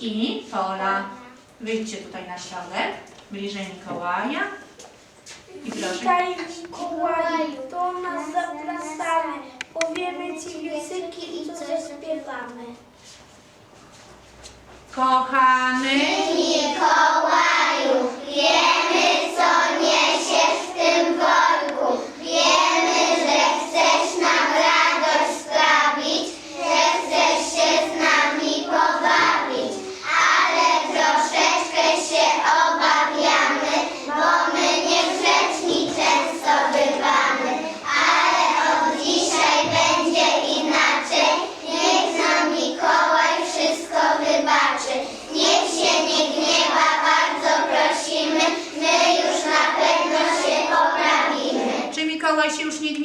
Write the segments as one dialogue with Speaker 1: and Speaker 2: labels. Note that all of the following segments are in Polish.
Speaker 1: i Pola. Wyjdźcie tutaj na środek, bliżej Mikołaja. I proszę.
Speaker 2: Witaj Mikołaju, do nas zapraszamy. Powiemy Ci piosenki i coś zaśpiewamy.
Speaker 1: Kochany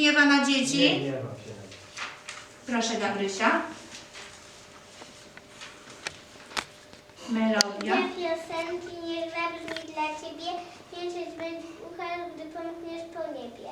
Speaker 3: gniewa na
Speaker 1: dzieci?
Speaker 4: Nie, nie ma się.
Speaker 1: Proszę Gabrysia. Melodia.
Speaker 3: Te piosenki niech zabrzmi dla Ciebie. Pięcieć będzie ucha, gdy pomkniesz po niebie.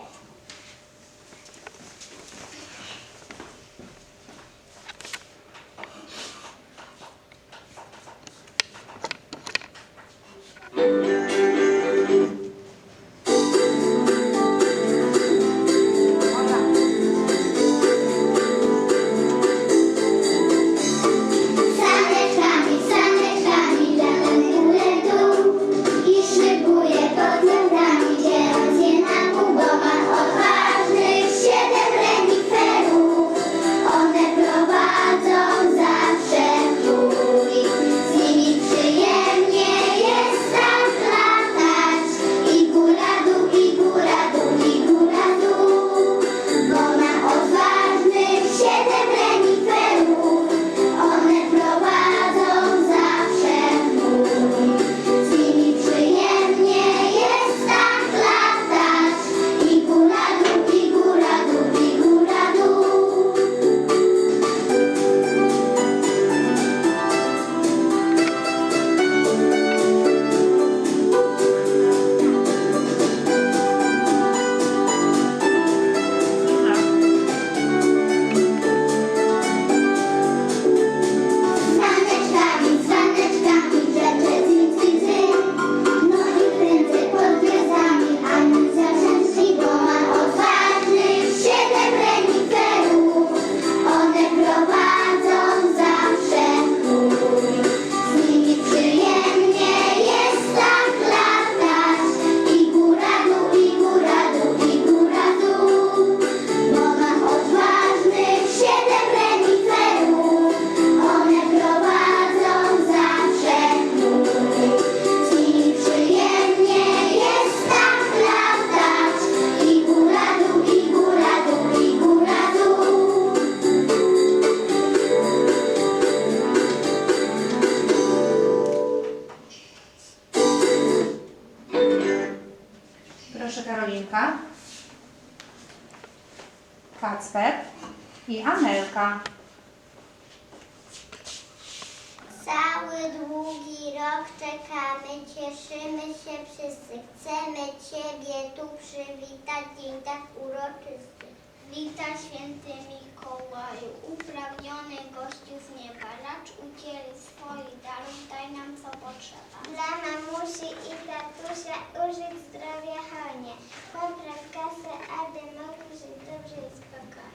Speaker 1: Karolinka. Kacper i Amelka.
Speaker 3: Cały długi rok czekamy, cieszymy się wszyscy. Chcemy Ciebie tu przywitać, dzień tak uroczysty. Witaj święty Mikołaju, uprawniony gościu z nieba. Racz udzieli swoich darów, daj nam co potrzeba. Dla mamusi i tatusia użyć zdrowia меня. Он проткался одинокий, жил, жил, пока.